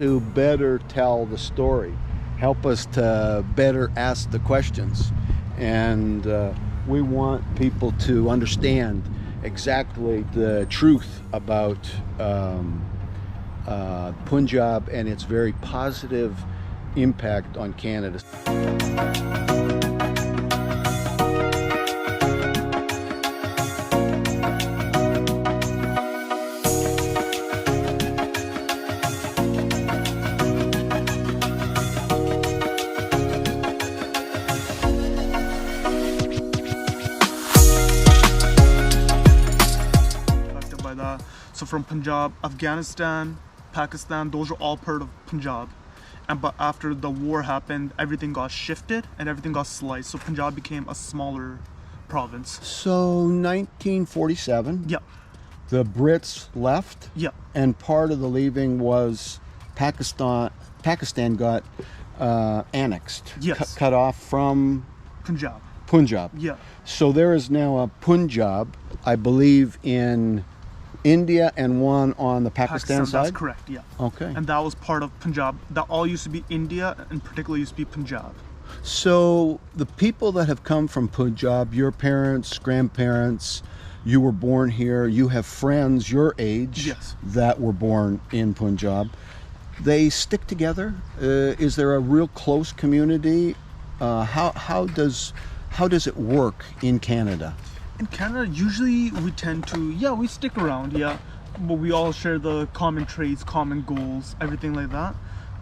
to better tell the story, help us to better ask the questions. And uh, we want people to understand exactly the truth about um, uh, Punjab and its very positive impact on Canada. From Punjab, Afghanistan, Pakistan, those are all part of Punjab. And but after the war happened, everything got shifted and everything got sliced. So Punjab became a smaller province. So, 1947, Yeah, the Brits left. yeah, and part of the leaving was Pakistan. Pakistan got uh, annexed, Yes. cut, cut off from Punjab. Punjab. Yeah, So there is now a Punjab, I believe, in India and one on the Pakistan, Pakistan. That's side. correct. Yeah, Okay. and that was part of Punjab. That all used to be India, and particularly used to be Punjab. So the people that have come from Punjab, your parents, grandparents, you were born here, you have friends your age Yes. that were born in Punjab. They stick together. Uh, is there a real close community? Uh, how how does how does it work in Canada? In Canada, usually we tend to, yeah, we stick around, yeah, but we all share the common traits, common goals, everything like that.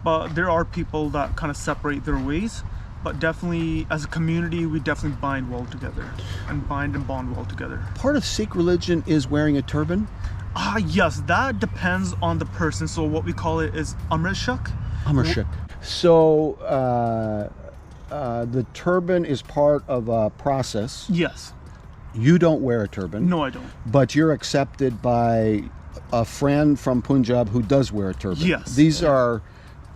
But there are people that kind of separate their ways. But definitely, as a community, we definitely bind well together and bind and bond well together. Part of Sikh religion is wearing a turban. Ah, yes, that depends on the person. So what we call it is Amrit Shak. Amarshik. So uh, uh, the turban is part of a process. Yes. You don't wear a turban. No, I don't. but you're accepted by a friend from Punjab who does wear a turban. Yes. These are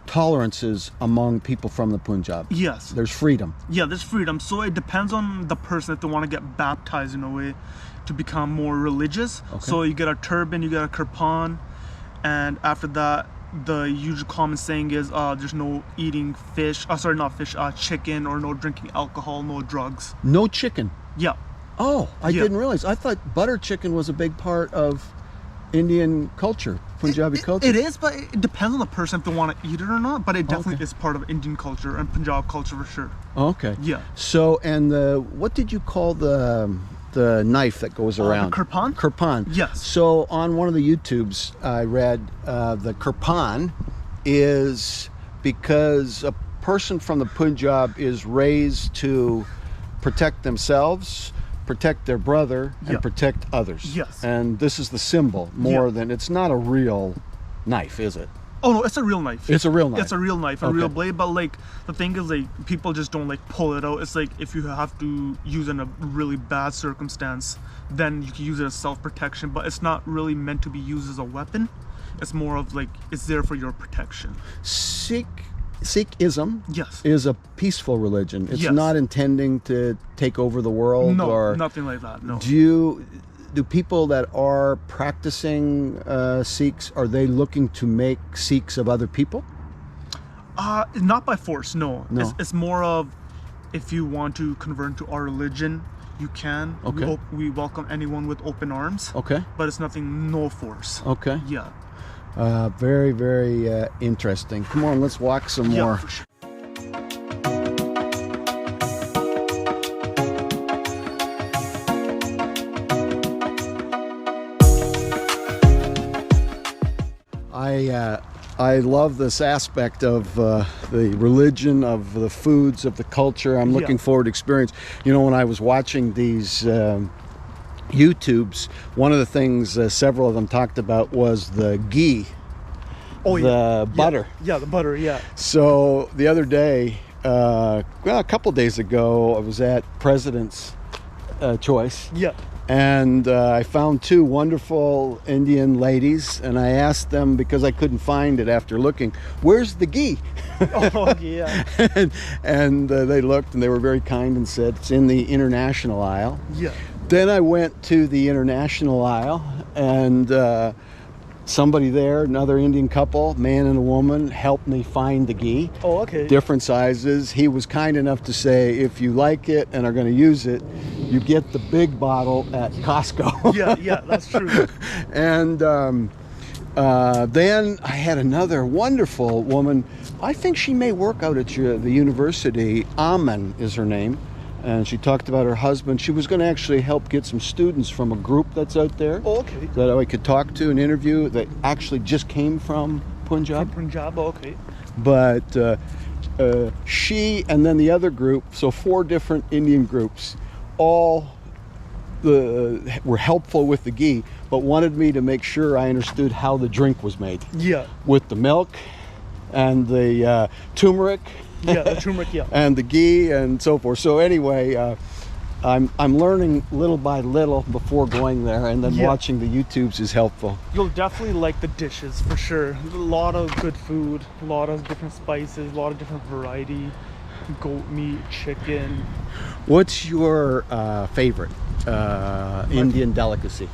tolerances among people from the Punjab. Yes. There's freedom. Yeah, there's freedom. So it depends on the person if they want to get baptized in a way to become more religious. Okay. So you get a turban, you get a kirpan, and after that, the usual common saying is uh, there's no eating fish. Uh, sorry, not fish. Uh, chicken or no drinking alcohol, no drugs. No chicken. Yeah. Oh, I Yeah. didn't realize. I thought butter chicken was a big part of Indian culture, Punjabi It- culture. it is, but it depends on the person if they want to eat it or not. But it definitely Okay. is part of Indian culture and Punjab culture for sure. Okay. Yeah. So, and the what did you call the the knife that goes Uh, the around? kirpan? Kirpan. Yes. So on one of the YouTubes, I read uh, the kirpan is because a person from the Punjab is raised to protect themselves, protect their brother, and Yeah. protect others. Yes. And this is the symbol more Yeah. than it's not a real knife, is it? Oh no, it's a real knife. It's a real knife. It's a real knife, a Okay. real blade. But like the thing is, like people just don't like pull it out. It's like if you have to use it in a really bad circumstance, then you can use it as self protection. But it's not really meant to be used as a weapon. It's more of like it's there for your protection. Sikh Sikhism Yes. is a peaceful religion. It's Yes. not intending to take over the world no, or nothing like that. No. Do you do people that are practicing uh, Sikhs are they looking to make Sikhs of other people? Uh, not by force. No. No. It's, it's more of if you want to convert to our religion, you can. Okay. We, we welcome anyone with open arms. Okay. But it's nothing. No force. Okay. Yeah. Uh, very very uh, interesting. Come on, let's walk some Yeah. more. Sure. I uh, I love this aspect of uh, the religion, of the foods, of the culture. I'm Yeah. looking forward to experience. You know, when I was watching these um, YouTubes, one of the things uh, several of them talked about was the ghee, Oh the yeah. butter. Yeah, the butter. Yeah. So the other day, uh, well, a couple days ago, I was at President's uh, Choice, Yeah. and uh, I found two wonderful Indian ladies, and I asked them because I couldn't find it after looking, "Where's the ghee?" Oh yeah. and and uh, they looked, and they were very kind and said it's in the international aisle. Yeah. Then I went to the international aisle, and uh, somebody there, another Indian couple, man and a woman, helped me find the ghee. Oh, okay. Different sizes. He was kind enough to say, if you like it and are going to use it, you get the big bottle at Costco. yeah, yeah, that's true. and um, uh, then I had another wonderful woman. I think she may work out at your, the university. Amen is her name. And she talked about her husband. She was going to actually help get some students from a group that's out there Oh, okay. that I could talk to and interview that actually just came from Punjab Punjab, oh, okay. but uh, uh, she and then the other group, so four different Indian groups, all the, were helpful with the ghee, but wanted me to make sure I understood how the drink was made Yeah, with the milk and the uh, turmeric yeah, the turmeric, yeah. and the ghee and so forth. So anyway, uh, I'm I'm learning little by little before going there, and then Yeah. watching the YouTubes is helpful. You'll definitely like the dishes for sure. A lot of good food, a lot of different spices, a lot of different variety. Goat meat, chicken. What's your uh, favorite uh, Indian delicacy?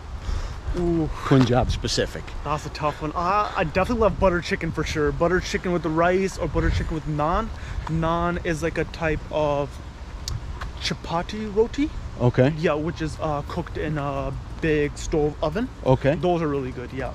Ooh, Punjab specific. that's a tough one. Uh, I definitely love butter chicken for sure. Butter chicken with the rice or butter chicken with naan. Naan is like a type of chapati roti. Okay. Yeah, which is uh, cooked in a big stove oven. Okay. Those are really good. Yeah.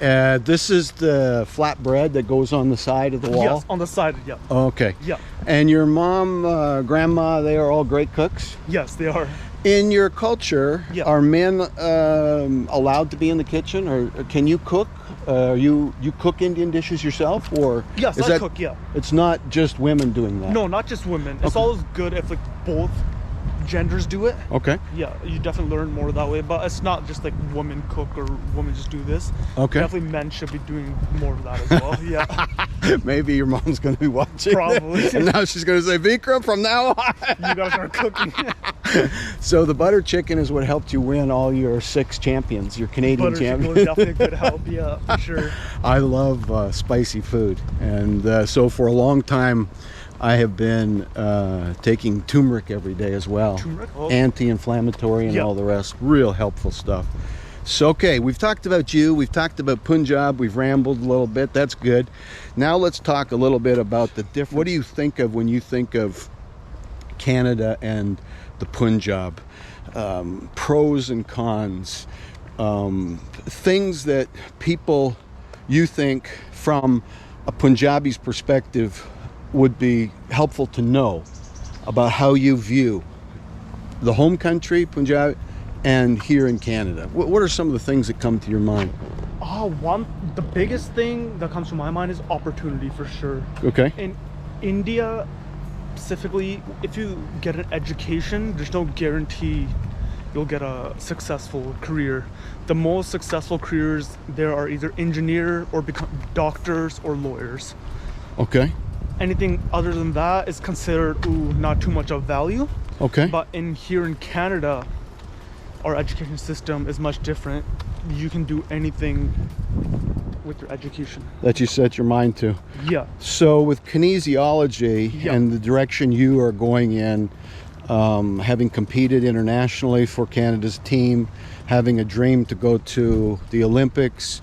Uh, this is the flat bread that goes on the side of the wall. Yes, on the side. Yeah. Okay. Yeah. And your mom, uh, grandma, they are all great cooks. Yes, they are. In your culture, Yeah. are men um, allowed to be in the kitchen, or or can you cook? Uh, you you cook Indian dishes yourself, or Yes, is I that- cook. Yeah. It's not just women doing that. No, not just women. It's Okay. always good if like both genders do it. Okay. Yeah, you definitely learn more that way. But it's not just like women cook or women just do this. Okay. Definitely men should be doing more of that as well. Yeah. Maybe your mom's going to be watching. Probably. and now she's going to say, Vikram, from now on. you gotta start cooking. So the butter chicken is what helped you win all your six champions, your Canadian Butter chicken champions. was definitely a good help. Yeah, for sure. I love uh, spicy food, and uh, so for a long time, I have been uh, taking turmeric every day as well. Turmeric? Oh. Anti-inflammatory and Yeah. all the rest. Real helpful stuff. So okay, we've talked about you. We've talked about Punjab. We've rambled a little bit. That's good. Now let's talk a little bit about the difference. What do you think of when you think of Canada and the Punjab? Um, pros and cons, um, things that people you think from a Punjabi's perspective would be helpful to know about how you view the home country, Punjab, and here in Canada. What, what are some of the things that come to your mind? Oh, one the biggest thing that comes to my mind is opportunity for sure. Okay. in India specifically, if you get an education, there's no guarantee you'll get a successful career. The most successful careers there are either engineer or become doctors or lawyers. Okay. Anything other than that is considered ooh, not too much of value. Okay. But in here in Canada, our education system is much different. You can do anything with your education. that you set your mind to. Yeah. So, with kinesiology Yeah. and the direction you are going in, um, having competed internationally for Canada's team, having a dream to go to the Olympics,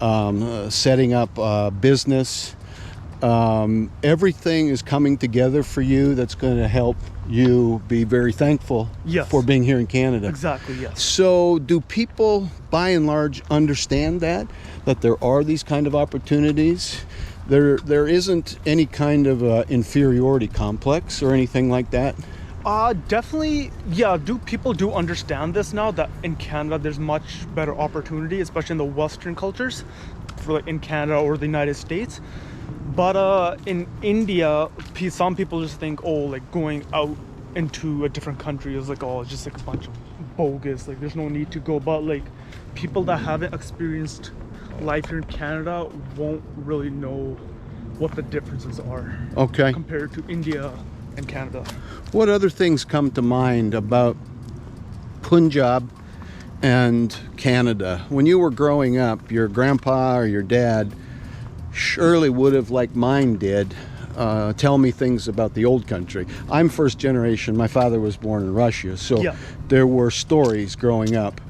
um, uh, setting up a business, um, everything is coming together for you that's going to help you be very thankful Yes. for being here in Canada. Exactly, yes. So, do people by and large understand that that there are these kind of opportunities? There, there isn't any kind of uh, inferiority complex or anything like that. Uh, definitely, yeah. Do people do understand this now that in Canada there's much better opportunity, especially in the Western cultures, for like in Canada or the United States. But uh, in India, some people just think, oh, like going out into a different country is like, oh, it's just like a bunch of bogus. Like, there's no need to go. But like, people that haven't experienced life here in Canada won't really know what the differences are Okay. compared to India and Canada. What other things come to mind about Punjab and Canada? When you were growing up, your grandpa or your dad surely would have, like mine did, uh, tell me things about the old country. I'm first generation. My father was born in Russia, so Yeah. there were stories growing up.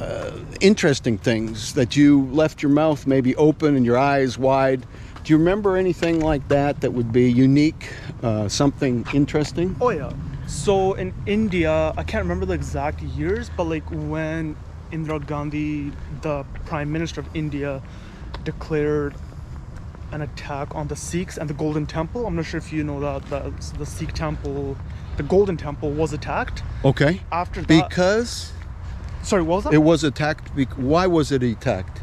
uh, interesting things that you left your mouth maybe open and your eyes wide. Do you remember anything like that that would be unique, uh, something interesting? Oh yeah. So in India, I can't remember the exact years, but like when Indira Gandhi, the Prime Minister of India, declared an attack on the Sikhs and the Golden Temple. I'm not sure if you know that the, the Sikh temple, the Golden Temple, was attacked. Okay. After that, Because sorry, what was that? it was attacked. Bec- why was it attacked?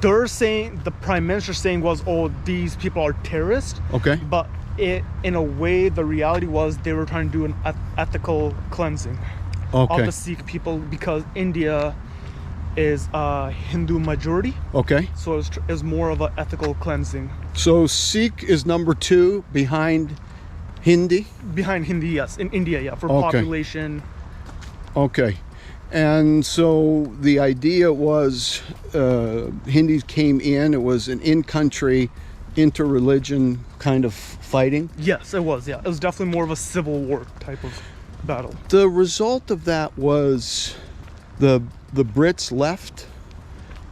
They're saying the Prime Minister saying was, "Oh, these people are terrorists." Okay. But it, in a way, the reality was they were trying to do an eth- ethical cleansing. of the Sikh people because India is a Hindu majority, Okay. so it's, tr- it's more of an ethical cleansing. So Sikh is number two behind Hindi. Behind Hindi, yes, in India, yeah, for Okay. population. Okay. And so the idea was uh, Hindis came in, it was an in country, interreligion kind of fighting. Yes, it was, yeah. It was definitely more of a civil war type of battle. The result of that was the, the Brits left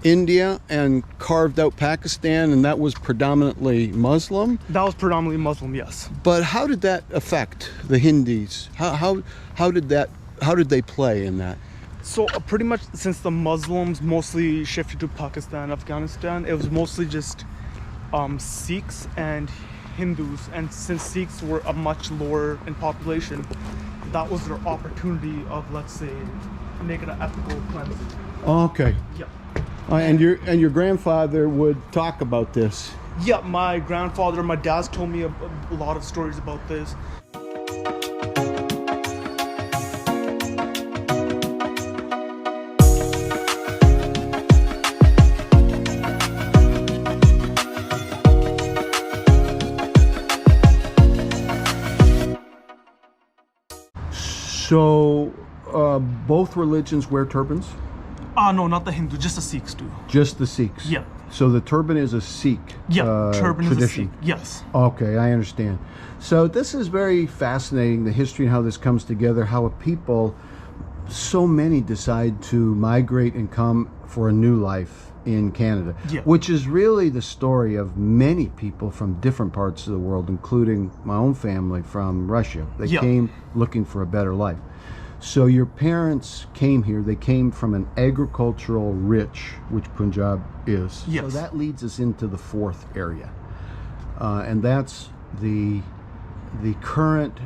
India and carved out Pakistan, and that was predominantly Muslim. That was predominantly Muslim, yes. But how did that affect the Hindis? How, how, how did that how did they play in that? So uh, pretty much since the Muslims mostly shifted to Pakistan, Afghanistan, it was mostly just um, Sikhs and Hindus. And since Sikhs were a much lower in population, that was their opportunity of, let's say, making an ethical cleansing. Okay. Yeah. Uh, and your and your grandfather would talk about this. Yeah, my grandfather, my dad's told me a, a lot of stories about this. So, uh, both religions wear turbans. Ah, no, not the Hindu, just the Sikhs do. Just the Sikhs. Yeah. So the turban is a Sikh. Yeah, uh, turban is a tradition. Sikh. Yes. Okay, I understand. So this is very fascinating, the history and how this comes together, how a people, so many decide to migrate and come for a new life in Canada, Yeah. which is really the story of many people from different parts of the world, including my own family from Russia. They Yeah. came looking for a better life. So your parents came here, they came from an agricultural rich, which Punjab is. So that leads us into the fourth area uh, and that's the the current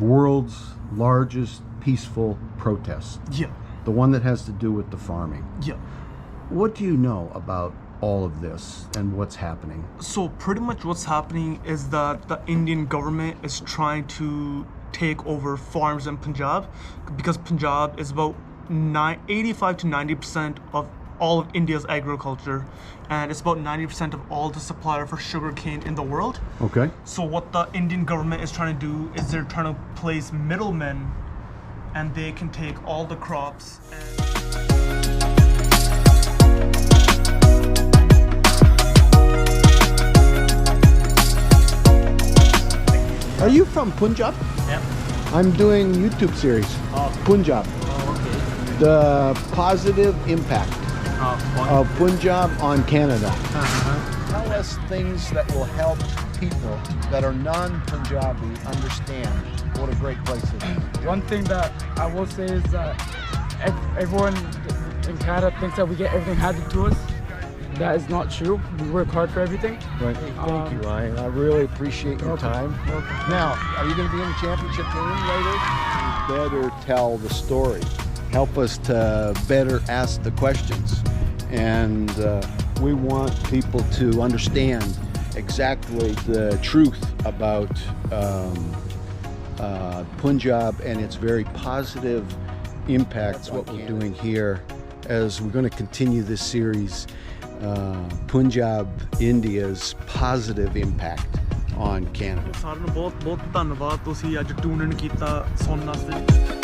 world's largest peaceful protest, Yeah. the one that has to do with the farming. Yeah. What do you know about all of this and what's happening? So pretty much what's happening is that the Indian government is trying to take over farms in Punjab because Punjab is about nine, 85 to 90 percent of all of India's agriculture, and it's about 90 percent of all the supplier for sugarcane in the world. Okay. So what the Indian government is trying to do is they're trying to place middlemen, and they can take all the crops. And- Are you from Punjab? I'm doing YouTube series. Punjab. Oh, okay. The positive impact Oh, of Punjab on Canada. Uh-huh. Tell us things that will help people that are non-Punjabi understand what a great place it is. One thing that I will say is that everyone in Canada thinks that we get everything handed to us. That is not true. We work hard for everything. Right. Thank Um, you, Ryan. I really appreciate your welcome. time. Now, are you going to be in the championship game later? You Better tell the story. Help us to better ask the questions. And uh, we want people to understand exactly the truth about um, uh, Punjab and its very positive impact. That's what we're doing here as we're going to continue this series, uh, Punjab, India's positive impact on Canada. ਸਾਰਿਆਂ ਨੂੰ ਬਹੁਤ ਬਹੁਤ ਧੰਨਵਾਦ ਤੁਸੀਂ ਅੱਜ tune ਇਨ ਕੀਤਾ ਸੁਣਨ ਵਾਸਤੇ